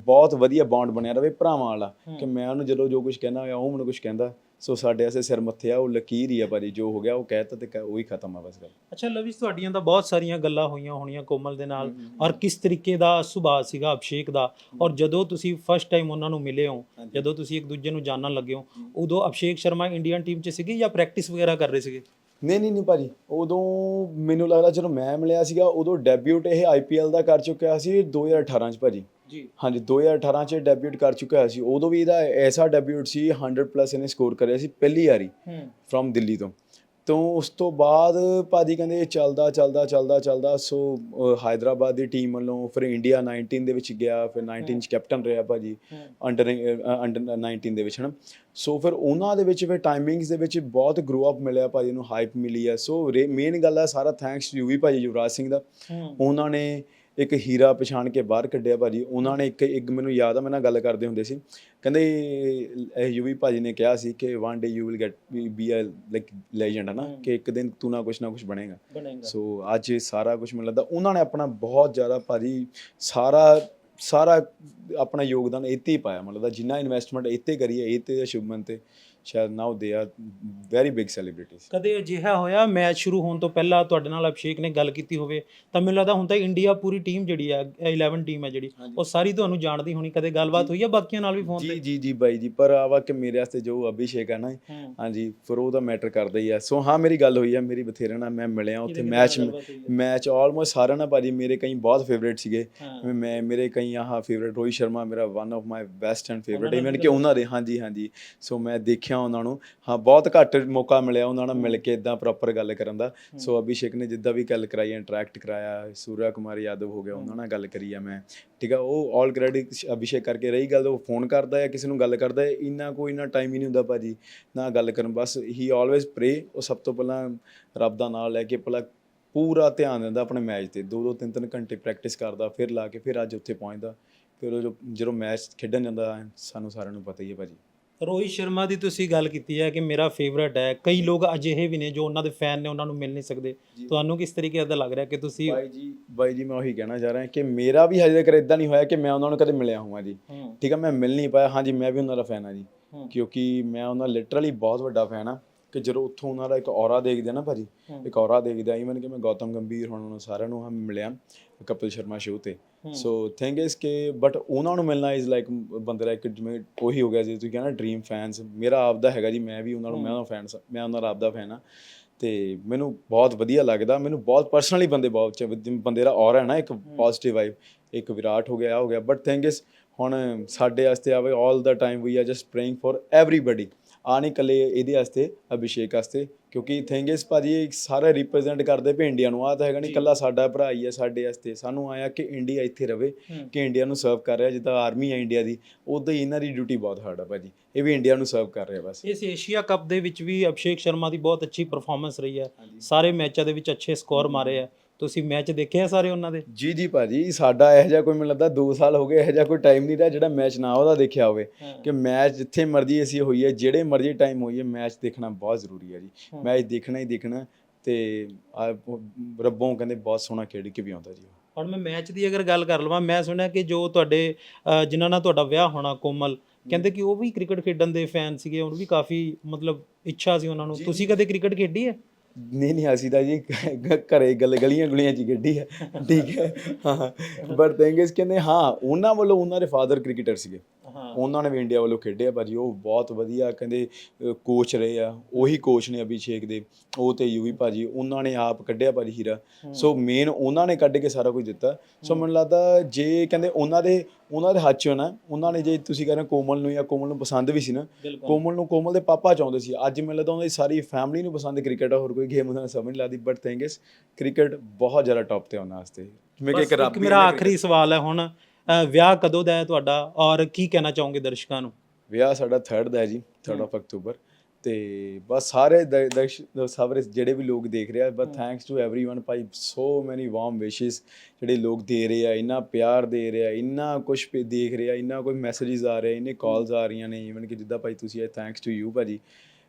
S1: ਬਹੁਤ ਵਧੀਆ ਬੌਂਡ ਬਣਿਆ ਰਵੇ ਭਰਾਵਾਂ ਵਾਲਾ ਕਿ ਮੈਂ ਉਹਨੂੰ ਜਦੋਂ ਜੋ ਕੁਝ ਕਹਿਣਾ ਹੋਇਆ ਉਹ ਮੈਨੂੰ ਕੁਝ ਕਹਿੰਦਾ। ਸੋ ਸਾਡੇ ਐਸੇ ਸਿਰ ਮੱਥੇ ਆ ਉਹ ਲਕੀਰ ਹੀ ਆ ਭਾਜੀ ਜੋ ਹੋ ਗਿਆ ਉਹ ਕਹਿਤਾ ਤੇ ਉਹੀ ਖਤਮ ਆ ਬਸ ਗੱਲ।
S3: ਅੱਛਾ ਲਵਿਸ਼ ਤੁਹਾਡੀਆਂ ਤਾਂ ਬਹੁਤ ਸਾਰੀਆਂ ਗੱਲਾਂ ਹੋਈਆਂ ਹੋਣੀਆਂ ਕੋਮਲ ਦੇ ਨਾਲ ਔਰ ਕਿਸ ਤਰੀਕੇ ਦਾ ਸੁਭਾਅ ਸੀਗਾ ਅਭਿਸ਼ੇਕ ਦਾ ਔਰ ਜਦੋਂ ਤੁਸੀਂ ਫਸਟ ਟਾਈਮ ਉਹਨਾਂ ਨੂੰ ਮਿਲੇ ਹੋ ਜਦੋਂ ਤੁਸੀਂ ਇੱਕ ਦੂਜੇ ਨੂੰ ਜਾਣਨ ਲੱਗੇ ਹੋ ਉਦੋਂ ਅਭਿਸ਼ੇਕ ਸ਼ਰਮਾ ਇੰਡੀਅਨ ਟੀਮ 'ਚ ਸੀਗੇ ਜਾਂ ਪ੍ਰੈਕਟਿਸ ਵਗੈਰਾ ਕਰ ਰਹੇ ਸੀਗੇ?
S1: ਨਹੀਂ ਨਹੀਂ ਨਹੀਂ ਭਾਜੀ ਉਦੋਂ ਮੈਨੂੰ ਲੱਗਦਾ ਜਦੋਂ ਮੈਂ ਮਿਲਿਆ ਸੀਗਾ ਉਦੋਂ ਡੈਬਿਊਟ ਇਹ ਆਈਪੀਐਲ ਦਾ ਕਰ ਚੁੱਕਿਆ ਸੀ 2018 ਚ ਭਾਜੀ।
S3: ਜੀ।
S1: ਹਾਂਜੀ 2018 ਚ ਡੈਬਿਊਟ ਕਰ ਚੁੱਕਿਆ ਸੀ। ਉਦੋਂ ਵੀ ਇਹਦਾ ਐਸਾ ਡੈਬਿਊਟ ਸੀ 100 ਪਲੱਸ ਇਹਨੇ ਸਕੋਰ ਕਰਿਆ ਸੀ ਪਹਿਲੀ ਵਾਰੀ
S3: ਹੂੰ।
S1: ਫਰਮ ਦਿੱਲੀ ਤੋਂ। ਤੋਂ ਉਸ ਤੋਂ ਬਾਅਦ ਭਾਜੀ ਕਹਿੰਦੇ ਚੱਲਦਾ ਚੱਲਦਾ ਚੱਲਦਾ ਚੱਲਦਾ। ਸੋ ਅਹ, ਹਾਇਦਰਾਬਾਦ ਦੀ ਟੀਮ ਵੱਲੋਂ ਫਿਰ ਇੰਡੀਆ 19 ਦੇ ਵਿੱਚ ਗਿਆ ਫਿਰ 19 ਚ ਕੈਪਟਨ ਰਿਹਾ ਭਾਜੀ ਅੰਡਰ ਅੰਡਰ 19 ਦੇ ਵਿੱਚ ਹਨਾ। ਸੋ ਫਿਰ ਉਹਨਾਂ ਦੇ ਵਿੱਚ ਫਿਰ ਟਾਈਮਿੰਗਸ ਦੇ ਵਿੱਚ ਬਹੁਤ ਗਰੋ ਅਪ ਮਿਲਿਆ ਭਾਜੀ ਨੂੰ ਹਾਈਪ ਮਿਲੀ ਹੈ। ਸੋ ਮੇਨ ਗੱਲ ਹੈ ਸਾਰਾ ਥੈਂਕਸ ਯੂ ਵੀ ਭਾਜੀ ਯੁਵਰਾਜ ਸਿੰਘ ਦਾ।
S3: ਹੂੰ।
S1: ਉਹਨਾਂ ਨੇ ਇੱਕ ਹੀਰਾ ਪਛਾਣ ਕੇ ਬਾਹਰ ਕੱਢਿਆ ਭਾਜੀ। ਉਹਨਾਂ ਨੇ ਇੱਕ ਇੱਕ ਮੈਨੂੰ ਯਾਦ ਆ ਮੈਂ ਨਾਲ ਗੱਲ ਕਰਦੇ ਹੁੰਦੇ ਸੀ। ਕਹਿੰਦੇ ਇਹ ਯੂਵੀ ਭਾਜੀ ਨੇ ਕਿਹਾ ਸੀ ਕਿ one day you will get be a like legend ਹੈ ਨਾ ਕਿ ਇੱਕ ਦਿਨ ਤੂੰ ਨਾ ਕੁਛ ਨਾ ਕੁਛ ਬਣੇਗਾ। ਸੋ ਅੱਜ ਸਾਰਾ ਕੁਝ ਮੈਨੂੰ ਲੱਗਦਾ ਉਹਨਾਂ ਨੇ ਆਪਣਾ ਬਹੁਤ ਜ਼ਿਆਦਾ ਭਾਜੀ ਸਾਰਾ ਸਾਰਾ ਆਪਣਾ ਯੋਗਦਾਨ ਇੱਥੇ ਹੀ ਪਾਇਆ। ਮਤਲਬ ਜਿੰਨਾ ਇਨਵੈਸਟਮੈਂਟ ਇੱਥੇ ਕਰੀ ਹੈ ਇੱਥੇ ਸ਼ੁਭਮਨ ਤੇ। ਸ਼ਾਇਦ ਨਾਓ they are very big celebrities
S3: ਕਦੇ ਅਜਿਹਾ ਹੋਇਆ ਮੈਚ ਸ਼ੁਰੂ ਹੋਣ ਤੋਂ ਪਹਿਲਾਂ ਤੁਹਾਡੇ ਨਾਲ ਅਭਿਸ਼ੇਕ ਨੇ ਗੱਲ ਕੀਤੀ ਹੋਵੇ ਤਾਂ ਮੈਨੂੰ ਲੱਗਦਾ ਤਾਂ ਇੰਡੀਆ ਪੂਰੀ ਟੀਮ ਜਿਹੜੀ ਹੈ 11 ਟੀਮ ਹੈ ਜਿਹੜੀ ਉਹ ਸਾਰੀ ਤੁਹਾਨੂੰ ਜਾਣਦੀ ਹੋਣੀ ਕਦੇ ਗੱਲਬਾਤ ਹੋਈ ਹੈ ਬਾਕੀਆਂ ਨਾਲ ਵੀ ਫੋਨ
S1: ਜੀ
S3: ਤੇ?
S1: ਜੀ ਜੀ ਬਾਈ ਜੀ ਪਰ ਆਵਾ ਕਿ ਮੇਰੇ ਵਾਸਤੇ ਜੋ ਅਭਿਸ਼ੇਕ ਹੈ ਨਾ
S3: ਹੂੰ।
S1: ਹਾਂਜੀ ਫਿਰ ਉਹਦਾ ਮੈਟਰ ਕਰਦਾ ਹੀ ਆ। ਸੋ ਹਾਂ ਮੇਰੀ ਗੱਲ ਹੋਈ ਆ ਮੇਰੀ ਬਥੇਰੇ ਨਾਲ ਮੈਂ ਮਿਲਿਆ ਉੱਥੇ ਮੈਚ
S3: ਹੈ?
S1: ਮੈਚ ਆਲਮੋਸਟ ਸਾਰਿਆਂ ਨਾਲ ਭਾਜੀ ਮੇਰੇ ਕਈ ਬਹੁਤ ਫੇਵਰੇਟ ਸੀਗੇ।
S3: ਹਾਂ।
S1: ਮੈਂ ਮੇਰੇ ਕਈ ਆਹ ਫੇਵਰੇਟ ਰੋਹਿਤ ਸ਼ਰਮਾ ਮੇਰਾ one of my best and favourite even ਕਿ ਉਹਨਾਂ ਦੇ ਹਾਂਜੀ ਹਾਂਜੀ। ਸੋ ਮੈਂ ਦੇਖਿਆ ਉਹਨਾਂ ਨੂੰ ਹਾਂ ਬਹੁਤ ਘੱਟ ਮੌਕਾ ਮਿਲਿਆ ਉਹਨਾਂ ਨਾਲ ਮਿਲ ਕੇ ਇਦਾਂ ਪ੍ਰੋਪਰ ਗੱਲ ਕਰਨ ਦਾ। ਸੋ ਅਭਿਸ਼ੇਕ ਨੇ ਜਿੱਦਾਂ ਵੀ ਗੱਲ ਕਰਾਈ ਇੰਟਰੈਕਟ ਕਰਾਇਆ ਸੂਰਿਆ ਕੁਮਾਰ ਯਾਦਵ ਹੋ ਗਿਆ ਉਹਨਾਂ ਨਾਲ ਗੱਲ ਕਰੀ ਆ ਮੈਂ। ਠੀਕ ਆ ਉਹ ਆਲ ਕ੍ਰੈਡਿਟ ਅਭਿਸ਼ੇਕ ਕਰਕੇ ਰਹੀ ਗੱਲ ਉਹ ਫੋਨ ਕਰਦਾ ਹੈ ਕਿਸੇ ਨੂੰ ਗੱਲ ਕਰਦਾ ਹੈ ਇੰਨਾ ਕੋਈ ਇੰਨਾ ਟਾਈਮ ਹੀ ਨਹੀਂ ਹੁੰਦਾ ਭਾਜੀ ਨਾ ਗੱਲ ਕਰਨ ਬਸ ਹੀ ਆਲਵੇਜ਼ ਪ੍ਰੇ ਉਹ ਸਭ ਤੋਂ ਪਹਿਲਾਂ ਰੱਬ ਦਾ ਨਾਮ ਲੈ ਕੇ ਪਹਿਲਾਂ ਪੂਰਾ ਧਿਆਨ ਦਿੰਦਾ ਆਪਣੇ ਮੈਚ ਤੇ। ਦੋ ਦੋ ਤਿੰਨ ਤਿੰਨ ਘੰਟੇ ਪ੍ਰੈਕਟਿਸ ਕਰਦਾ ਫਿਰ ਲਾ ਕੇ ਫਿਰ ਅੱਜ ਉੱਥੇ ਪਹੁੰਚਦਾ। ਫਿਰ ਉਹ ਜਦੋਂ ਮੈਚ ਖੇਡਣ ਜਾਂਦਾ ਸਾਨੂੰ ਸਾਰਿਆਂ ਨੂੰ ਪਤਾ ਹੀ ਹੈ ਭਾਜੀ।
S3: ਰੋਹਿਤ ਸ਼ਰਮਾ ਦੀ ਤੁਸੀਂ ਗੱਲ ਕੀਤੀ ਹੈ ਕਿ ਮੇਰਾ ਫੇਵਰਟ ਹੈ। ਕਈ ਲੋਕ ਅਜਿਹੇ ਵੀ ਨੇ ਜੋ ਉਹਨਾਂ ਦੇ ਫੈਨ ਨੇ ਉਹਨਾਂ ਨੂੰ ਮਿਲ ਨਹੀਂ ਸਕਦੇ। ਤੁਹਾਨੂੰ ਕਿਸ ਤਰੀਕੇ ਦਾ ਲੱਗ ਰਿਹਾ ਕਿ ਤੁਸੀਂ
S1: ਬਾਈ ਜੀ ਬਾਈ ਜੀ ਮੈਂ ਉਹੀ ਕਹਿਣਾ ਚਾਹ ਰਿਹਾ ਕਿ ਮੇਰਾ ਵੀ ਹਜੇ ਤੱਕ ਇਦਾਂ ਨਹੀਂ ਹੋਇਆ ਕਿ ਮੈਂ ਉਹਨਾਂ ਨੂੰ ਕਦੇ ਮਿਲਿਆ ਹੋਵਾਂ ਜੀ।
S3: ਹੂੰ।
S1: ਠੀਕ ਆ ਮੈਂ ਮਿਲ ਨਹੀਂ ਪਾਇਆ। ਹਾਂਜੀ ਮੈਂ ਵੀ ਉਹਨਾਂ ਦਾ ਫੈਨ ਆ ਜੀ।
S3: ਹੂੰ।
S1: ਕਿਉਂਕਿ ਮੈਂ ਉਹਨਾਂ ਲਿਟਰਲੀ ਬਹੁਤ ਵੱਡਾ ਫੈਨ ਆ ਕਿ ਜਦੋਂ ਉੱਥੋਂ ਉਹਨਾਂ ਦਾ ਇੱਕ ਔਰਾ ਦੇਖਦੇ ਆ ਨਾ ਭਾਜੀ ਇੱਕ ਔਰਾ ਦੇਖਦਾ ਇਵਨ ਕਿ ਮੈਂ ਗੌਤਮ ਗੰਭੀਰ ਹੁਣ ਉਹਨਾਂ ਸਾਰਿਆਂ ਨੂੰ ਹਮ ਮਿਲਿਆ ਕਪਿਲ ਸ਼ਰਮਾ ਸ਼ੋਅ ਤੇ। ਸੋ ਥਿੰਗ ਇਸ ਕਿ ਬਟ ਉਹਨਾਂ ਨੂੰ ਮਿਲਣਾ ਇਜ਼ ਲਾਈਕ ਬੰਦੇ ਦਾ ਇੱਕ ਜਿਵੇਂ ਉਹੀ ਹੋ ਗਿਆ ਜੀ ਤੁਸੀਂ ਕਹਿੰਦਾ ਡ੍ਰੀਮ ਫੈਨਸ ਮੇਰਾ ਆਪਦਾ ਹੈਗਾ ਜੀ ਮੈਂ ਵੀ ਉਹਨਾਂ ਨੂੰ ਮੈਂ ਉਹਨਾਂ ਫੈਨਸ ਮੈਂ ਉਹਨਾਂ ਦਾ ਆਪਦਾ ਫੈਨ ਆ ਤੇ ਮੈਨੂੰ ਬਹੁਤ ਵਧੀਆ ਲੱਗਦਾ ਮੈਨੂੰ ਬਹੁਤ ਪਰਸਨਲੀ ਬੰਦੇ ਬਹੁਤ ਚ- ਬੰਦੇ ਦਾ ਔਰਾ ਹੈ ਨਾ ਇੱਕ ਪੋਜ਼ਿਟਿਵ ਵਾਈਬ ਇੱਕ ਵਿਰਾਟ ਹੋ ਗਿਆ ਹੋ ਗਿਆ। ਬਟ ਥਿੰਗ ਇਸ ਹੁਣ ਸਾਡੇ ਵਾਸਤੇ ਆਵੇ 올 ਦਾ time we are just praying for everybody ਆ ਨਹੀਂ ਕੱਲੇ ਇਹਦੇ ਵਾਸਤੇ ਅਭਿਸ਼ੇਕ ਵਾਸਤੇ ਕਿਉਂਕਿ ਥਿੰਗ ਇਸ ਭਾਜੀ ਸਾਰੇ ਰਿਪਰੈਜ਼ੈਂਟ ਕਰਦੇ ਪਏ ਇੰਡੀਆ ਨੂੰ। ਆ ਤਾਂ ਹੈਗਾ ਨਹੀਂ ਕੱਲਾ ਸਾਡਾ ਭਰਾ ਹੀ ਹੈ ਸਾਡੇ ਵਾਸਤੇ। ਸਾਨੂੰ ਆਇਆ ਕਿ ਇੰਡੀਆ ਇੱਥੇ ਰਵੇ ਕਿ ਇੰਡੀਆ ਨੂੰ ਸਰਵ ਕਰ ਰਿਹਾ ਜਿੱਦਾਂ ਆਰਮੀ ਹੈ ਇੰਡੀਆ ਦੀ ਉਦਾਂ ਹੀ ਇਹਨਾਂ ਦੀ ਡਿਊਟੀ ਬਹੁਤ ਹਾਰਡ ਆ ਭਾਜੀ। ਇਹ ਵੀ ਇੰਡੀਆ ਨੂੰ ਸਰਵ ਕਰ ਰਿਹਾ ਬਸ।
S3: ਇਸ ਏਸ਼ੀਆ ਕੱਪ ਦੇ ਵਿੱਚ ਵੀ ਅਭਿਸ਼ੇਕ ਸ਼ਰਮਾ ਦੀ ਬਹੁਤ ਅੱਛੀ ਪਰਫਾਰਮੈਂਸ ਰਹੀ ਹੈ। ਸਾਰੇ ਮੈਚਾਂ ਦੇ ਵਿੱਚ ਅੱਛੇ ਸਕੋਰ ਮਾਰੇ ਆ ਤੁਸੀਂ ਮੈਚ ਦੇਖੇ ਆ ਸਾਰੇ ਉਹਨਾਂ ਦੇ?
S1: ਜੀ ਜੀ ਭਾਜੀ ਸਾਡਾ ਇਹੋ ਜਿਹਾ ਕੋਈ ਮੈਨੂੰ ਲੱਗਦਾ 2 ਸਾਲ ਹੋ ਗਏ ਇਹੋ ਜਿਹਾ ਕੋਈ ਟਾਈਮ ਨਹੀਂ ਰਿਹਾ ਜਿਹੜਾ ਮੈਚ ਨਾ ਉਹਦਾ ਦੇਖਿਆ ਹੋਵੇ। ਕਿ ਮੈਚ ਜਿੱਥੇ ਮਰਜ਼ੀ ਅਸੀਂ ਹੋਈਏ ਜਿਹੜੇ ਮਰਜ਼ੀ ਟਾਈਮ ਹੋਈਏ ਮੈਚ ਦੇਖਣਾ ਬਹੁਤ ਜ਼ਰੂਰੀ ਹੈ ਜੀ। ਮੈਚ ਦੇਖਣਾ ਹੀ ਦੇਖਣਾ ਤੇ ਰੱਬੋਂ ਕਹਿੰਦੇ ਬਹੁਤ ਸੋਹਣਾ ਖੇਡ ਕੇ ਵੀ ਆਉਂਦਾ ਜੀ ਉਹ।
S3: ਹੁਣ ਮੈਂ ਮੈਚ ਦੀ ਅਗਰ ਗੱਲ ਕਰ ਲਵਾਂ ਮੈਂ ਸੁਣਿਆ ਕਿ ਜੋ ਤੁਹਾਡੇ ਜਿਨ੍ਹਾਂ ਨਾਲ ਤੁਹਾਡਾ ਵਿਆਹ ਹੋਣਾ ਕੋਮਲ ਕਹਿੰਦੇ ਕਿ ਉਹ ਵੀ ਕ੍ਰਿਕਟ ਖੇਡਣ ਦੇ ਫੈਨ ਸੀਗੇ ਉਹਨੂੰ ਵੀ ਕਾਫੀ ਮਤਲਬ ਇੱਛਾ ਸੀ ਉਹਨਾਂ ਨੂੰ। ਤੁਸੀਂ ਕਦੇ ਕ੍ਰਿਕਟ ਖੇਡੀ ਹੈ?
S1: ਨਹੀਂ ਨਹੀਂ, ਅਸੀਂ ਤਾਂ ਜੀ ਘਰੇ ਗਲ, ਗਲੀਆਂ ਗੁਲੀਆਂ ਚ ਗੱਡੀ ਹੈ ਠੀਕ ਹੈ? ਹਾਂ ਬਟ ਥਿੰਗ ਇਸ ਕਹਿੰਦੇ, ਹਾਂ, ਉਹਨਾਂ ਵੱਲੋਂ ਉਹਨਾਂ ਦੇ ਫਾਦਰ ਕ੍ਰਿਕਟਰ ਸੀਗੇ। ਉਹਨਾਂ ਨੇ ਵੀ ਇੰਡੀਆ ਵੱਲੋਂ ਖੇਡਿਆ ਭਾਜੀ ਉਹ ਬਹੁਤ ਵਧੀਆ ਕਹਿੰਦੇ ਕੋਚ ਰਹੇ ਆ ਉਹੀ ਕੋਚ ਨੇ ਅਭਿਸ਼ੇਕ ਦੇ ਉਹ ਤੇ ਯੂਵੀ ਭਾਜੀ ਉਹਨਾਂ ਨੇ ਆਪ ਕੱਢਿਆ ਭਾਜੀ ਹੀਰਾ। ਸੋ ਮੇਨ ਉਹਨਾਂ ਨੇ ਕੱਢ ਕੇ ਸਾਰਾ ਕੁਝ ਦਿੱਤਾ। ਸੋ ਮੈਨੂੰ ਲੱਗਦਾ ਜੇ ਕਹਿੰਦੇ ਉਹਨਾਂ ਦੇ ਉਹਨਾਂ ਦੇ ਹੱਥ 'ਚ ਨਾ ਉਹਨਾਂ ਨੇ ਜੇ ਤੁਸੀਂ ਕਹਿੰਦੇ ਕੋਮਲ ਨੂੰ ਜਾਂ ਕੋਮਲ ਨੂੰ ਪਸੰਦ ਵੀ ਸੀ ਨਾ ਕੋਮਲ ਨੂੰ ਕੋਮਲ ਦੇ ਪਾਪਾ ਚਾਹੁੰਦੇ ਸੀ। ਅੱਜ ਮੈਨੂੰ ਲੱਗਦਾ ਉਹਨਾਂ ਦੀ ਸਾਰੀ ਫੈਮਿਲੀ ਨੂੰ ਪਸੰਦ ਕ੍ਰਿਕਟ ਹੋਰ ਕੋਈ ਗੇਮ ਉਹਨਾਂ ਨੂੰ ਸਮਝ ਲੱਗਦੀ ਬਟ ਥਿੰਗ ਇਸ ਕ੍ਰਿਕਟ ਬਹੁਤ ਜ਼ਿਆਦਾ ਟੌਪ ਤੇ ਉਹਨਾਂ ਵਾਸਤੇ। ਜਿਵੇਂ ਕਿ ਰੱਬ
S3: ਮੇਰਾ ਆਖਰੀ ਸਵਾਲ ਹੈ ਹੁਣ ਵਿਆਹ ਕਦੋਂ ਦਾ ਹੈ ਤੁਹਾਡਾ ਔਰ ਕੀ ਕਹਿਣਾ ਚਾਹੋਗੇ ਦਰਸ਼ਕਾਂ ਨੂੰ?
S1: ਵਿਆਹ ਸਾਡਾ 3rd ਦਾ ਹੈ ਜੀ 3rd ਆਫ ਅਕਤੂਬਰ। ਤੇ ਬਸ ਸਾਰੇ ਦ- ਦਰਸ਼- ਸਾਰੇ ਜਿਹੜੇ ਵੀ ਲੋਕ ਦੇਖ ਰਹੇ ਆ ਬਸ ਥੈਂਕਸ ਟੂ एवरीवन ਭਾਈ ਸੋ ਮੈਨੀ ਵਾਰਮ ਵਿਸ਼ੇਸ ਜਿਹੜੇ ਲੋਕ ਦੇ ਰਹੇ ਆ ਇੰਨਾ ਪਿਆਰ ਦੇ ਰਹੇ ਆ ਇੰਨਾ ਕੁਝ ਦੇਖ ਰਹੇ ਆ ਇੰਨਾ ਕੋਈ ਮੈਸੇजेस ਆ ਰਹੇ ਇੰਨੇ ਕਾਲਸ ਆ ਰਹੀਆਂ ਨੇ ਈਵਨ ਕਿ ਜਿੱਦਾਂ ਭਾਈ ਤੁਸੀਂ ਆਏ ਥੈਂਕਸ ਟੂ ਯੂ ਭਾਜੀ।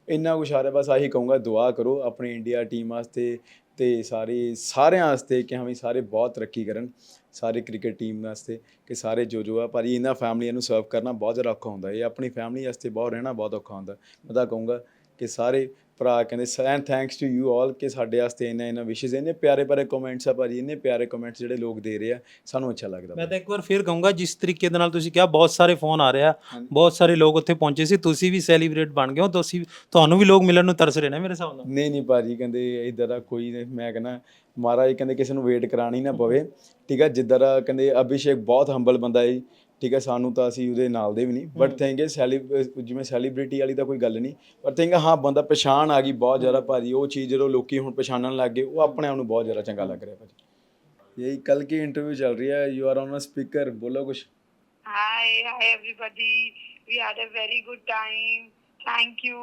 S1: ਇੰਨਾ ਕੁਛ ਆ ਰਿਹਾ ਬਸ ਆਹੀ ਕਹੂੰਗਾ ਦੁਆ ਕਰੋ ਆਪਣੇ ਇੰਡੀਆ ਟੀਮ ਵਾਸਤੇ ਤੇ ਸਾਰੇ, ਸਾਰਿਆਂ ਵਾਸਤੇ ਕਿ ਹਾਂ ਵੀ ਸਾਰੇ ਬਹੁਤ ਤਰੱਕੀ ਕਰਨ, ਸਾਰੇ ਕ੍ਰਿਕਟ ਟੀਮ ਵਾਸਤੇ ਕਿ ਸਾਰੇ ਜੋ ਜੋ ਆ, ਭਾਜੀ ਇਹਨਾਂ ਫੈਮਲੀਆਂ ਨੂੰ ਸਰਵ ਕਰਨਾ ਬਹੁਤ ਜ਼ਿਆਦਾ ਔਖਾ ਹੁੰਦਾ, ਇਹ ਆਪਣੀ ਫੈਮਲੀ ਵਾਸਤੇ ਬਹੁਤ ਰਹਿਣਾ ਬਹੁਤ ਔਖਾ ਹੁੰਦਾ। ਮੈਂ ਤਾਂ ਕਹੂੰਗਾ ਕਿ ਸਾਰੇ ਭਰਾ ਕਹਿੰਦੇ and thanks to you all ਕਿ ਸਾਡੇ ਵਾਸਤੇ ਇਹਨਾਂ ਇਹਨਾਂ ਵਿਸ਼ੇਸ ਇੰਨੇ ਪਿਆਰੇ ਪਿਆਰੇ ਕਮੈਂਟਸ ਆ ਭਾਜੀ ਇੰਨੇ ਪਿਆਰੇ ਕਮੈਂਟਸ ਜਿਹੜੇ ਲੋਕ ਦੇ ਰਹੇ ਆ ਸਾਨੂੰ ਅੱਛਾ ਲੱਗਦਾ
S3: ਮੈਂ ਤਾਂ ਇੱਕ ਵਾਰ ਫਿਰ ਕਹੂੰਗਾ ਜਿਸ ਤਰੀਕੇ ਦੇ ਨਾਲ ਤੁਸੀਂ ਕਿਹਾ ਬਹੁਤ ਸਾਰੇ ਫੋਨ ਆ ਰਿਹਾ ਬਹੁਤ ਸਾਰੇ ਲੋਕ ਉੱਥੇ ਪਹੁੰਚੇ ਸੀ ਤੁਸੀਂ ਵੀ ਸੈਲੀਬ੍ਰੇਟ ਬਣ ਗਏ ਹੋ ਤੁਸੀਂ ਤੁਹਾਨੂੰ ਵੀ ਲੋਕ ਮਿਲਣ ਨੂੰ ਤਰਸ ਰਹੇ ਨੇ ਮੇਰੇ ਹਿਸਾਬ ਨਾਲ।
S1: ਨਹੀਂ ਨਹੀਂ ਭਾਜੀ ਕਹਿੰਦੇ ਇਦਾਂ ਦਾ ਕੋਈ ਨਹੀਂ ਮੈਂ ਕਹਿੰਦਾ ਮਹਾਰਾਜ ਕਹਿੰਦੇ ਕਿਸੇ ਨੂੰ ਵੇਟ ਕਰਾਣੀ ਨਾ ਪਵੇ। ਠੀਕ ਹੈ ਜਿੱਦਾਂ ਦਾ ਕਹਿੰਦੇ ਅਭਿਸ਼ੇਕ ਬਹੁਤ ਹੰਬਲ ਬੰਦਾ ਹੈ ਠੀਕ ਹੈ ਸਾਨੂੰ ਤਾਂ ਅਸੀਂ ਉਹਦੇ ਨਾਲ ਦੇ ਵੀ ਨਹੀਂ ਬਟ ਥਿੰਗ ਹੈ ਸੈਲੀ ਜਿਵੇਂ ਸੈਲੀਬ੍ਰਿਟੀ ਵਾਲੀ ਤਾਂ ਕੋਈ ਗੱਲ ਨਹੀਂ ਪਰ ਥਿੰਗ ਹਾਂ ਬੰਦਾ ਪਛਾਣ ਆ ਗਈ ਬਹੁਤ ਜ਼ਿਆਦਾ ਭਾਜੀ ਉਹ ਚੀਜ਼ ਜਦੋਂ ਲੋਕੀ ਹੁਣ ਪਛਾਣਨ ਲੱਗ ਗਏ ਉਹ ਆਪਣੇ ਆਪ ਨੂੰ ਬਹੁਤ ਜ਼ਿਆਦਾ ਚੰਗਾ ਲੱਗ ਰਿਹਾ ਭਾਜੀ ਯਹੀ ਕੱਲ ਕੀ ਇੰਟਰਵਿਊ ਚੱਲ ਰਹੀ ਹੈ you are on a speaker ਬੋਲੋ ਕੁਛ
S2: Hi, hi everybody. We had a very good time. Thank you.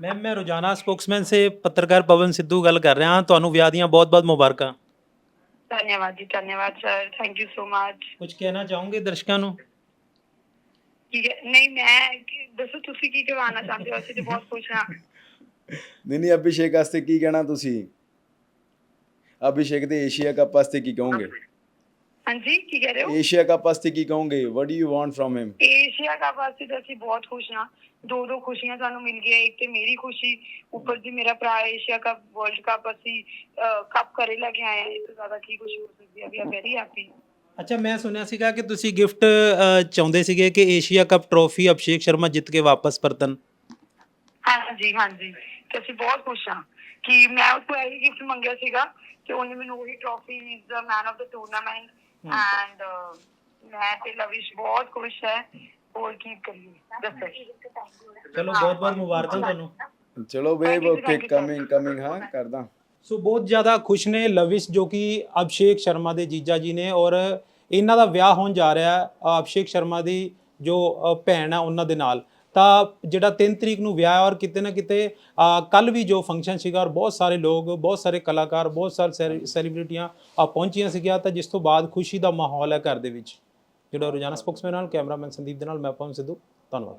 S3: Ma'am ਮੈਂ ਰੋਜ਼ਾਨਾ ਸਪੋਕਸਮੈਨ ਸੇ ਪੱਤਰਕਾਰ ਪਵਨ ਸਿੱਧੂ ਗੱਲ ਕਰ ਰਿਹਾ ਹਾਂ ਤੁਹਾਨੂੰ ਵਿਆਹ ਦੀਆਂ ਬਹੁਤ-ਬਹੁਤ ਮੁਬਾਰਕਾਂ
S2: ਧੰਨਵਾਦ ਜੀ ਧੰਨਵਾਦ sir thank you so much
S3: ਕੁਝ ਕਹਿਣਾ ਚਾਹੋਗੇ ਦਰਸ਼ਕਾਂ ਨੂੰ?
S2: ਠੀਕ ਹੈ ਨਹੀਂ ਮੈਂ ਕੀ- ਦੱਸੋ ਤੁਸੀਂ ਕੀ ਕਰਵਾਉਣਾ ਚਾਹੁੰਦੇ ਹੋ? ਅਸੀਂ ਤੇ ਬਹੁਤ ਖੁਸ਼ ਹਾਂ।
S1: ਨਹੀਂ ਨਹੀਂ ਅਭਿਸ਼ੇਕ ਵਾਸਤੇ ਕੀ ਕਹਿਣਾ ਤੁਸੀਂ? ਅਭਿਸ਼ੇਕ ਦੇ ਏਸ਼ੀਆ ਕੱਪ ਵਾਸਤੇ ਕੀ ਕਹੋਗੇ?
S2: ਹਾਂਜੀ ਕੀ ਕਹਿ ਰਹੇ ਹੋ?
S1: ਏਸ਼ੀਆ ਕੱਪ ਵਾਸਤੇ ਕੀ ਕਹੋਗੇ? What do you want from him
S2: Asia cup ਵਾਸਤੇ ਤਾਂ ਅਸੀਂ ਬਹੁਤ ਖੁਸ਼ ਹਾਂ। ਦੋ ਦੋ ਖੁਸ਼ੀਆਂ ਸਾਨੂੰ ਮਿਲ ਗਈਆਂ। ਇੱਕ ਤੇ ਮੇਰੀ ਖੁਸ਼ੀ ਉੱਪਰ ਦੀ ਮੇਰਾ ਭਰਾ ਏਸ਼ੀਆ ਕੱਪ ਵਰਲਡ ਕੱਪ ਅਸੀਂ ਕੱਪ ਕਰੇ ਲੈ ਕੇ ਆਏ ਹਾਂ। ਇਸ ਤੋਂ ਜ਼ਿਆਦਾ ਕੀ ਖੁਸ਼ੀ ਹੋ ਸਕਦੀ ਹੈ? ਵੀ ਆ ਵੈਰੀ ਹੈਪੀ
S3: ਅੱਛਾ ਮੈਂ ਸੁਣਿਆ ਸੀਗਾ ਕਿ ਤੁਸੀਂ ਗਿਫਟ ਚਾਹੁੰਦੇ ਸੀਗੇ ਕਿ Asia cup trophy Abhishek Sharma ਜਿੱਤ ਕੇ ਵਾਪਸ ਪਰਤਨ
S2: ਹਾਂਜੀ ਹਾਂਜੀ। ਤੇ ਅਸੀਂ ਬਹੁਤ ਖੁਸ਼ ਹਾਂ ਕਿ ਮੈਂ ਉਸ ਤੋਂ ਇਹੀ ਗਿਫਟ ਮੰਗਿਆ ਸੀਗਾ ਕਿ ਉਹਨੇ ਮੈਨੂੰ ਉਹੀ trophy is the man of the tournament and ਮੈਂ ਤੇ ਲਵਿਸ਼ ਬਹੁਤ ਖੁਸ਼ ਹੈ। ਹੋਰ ਕੀ ਕਰੀਏ? ਦੱਸੋ।
S3: ਚਲੋ ਬਹੁਤ-ਬਹੁਤ ਮੁਬਾਰਕਾਂ ਤੁਹਾਨੂੰ।
S1: ਚਲੋ ਬੇਬ ਓਕੇ ਕਮਿੰਗ ਕਮਿੰਗ ਹਾਂ ਕਰਦਾ।
S3: ਸੋ ਬਹੁਤ ਜ਼ਿਆਦਾ ਖੁਸ਼ ਨੇ ਲਵਿਸ਼ ਜੋ ਕਿ ਅਭਿਸ਼ੇਕ ਸ਼ਰਮਾ ਦੇ ਜੀਜਾ ਜੀ ਨੇ। ਔਰ ਇਹਨਾਂ ਦਾ ਵਿਆਹ ਹੋਣ ਜਾ ਰਿਹਾ ਹੈ ਅਭਿਸ਼ੇਕ ਸ਼ਰਮਾ ਦੀ ਜੋ ਅ, ਭੈਣ ਹੈ ਉਹਨਾਂ ਦੇ ਨਾਲ। ਤਾਂ ਜਿਹੜਾ 3 ਤਰੀਕ ਨੂੰ ਵਿਆਹ ਔਰ ਕਿਤੇ ਨਾ ਕਿਤੇ ਕੱਲ ਵੀ ਜੋ ਫੰਕਸ਼ਨ ਸੀਗਾ ਔਰ ਬਹੁਤ ਸਾਰੇ ਲੋਕ, ਬਹੁਤ ਸਾਰੇ ਕਲਾਕਾਰ, ਬਹੁਤ ਸਾਰੇ ਸੈਲੀਬ੍ਰਿਟੀਆਂ ਆ ਪਹੁੰਚੀਆਂ ਸੀਗੀਆਂ, ਤਾਂ ਜਿਸ ਤੋਂ ਬਾਅਦ ਖੁਸ਼ੀ ਦਾ ਮਾਹੌਲ ਹੈ ਘਰ ਦੇ ਵਿੱਚ। ਜਿਹੜਾ ਰੋਜ਼ਾਨਾ ਸਪੋਕਸਮੈਨ ਨਾਲ ਕੈਮਰਾਮੈਨ ਸੰਦੀਪ ਦੇ ਨਾਲ, ਮੈਂ ਪਵਨ ਸਿੱਧੂ, ਧੰਨਵਾਦ।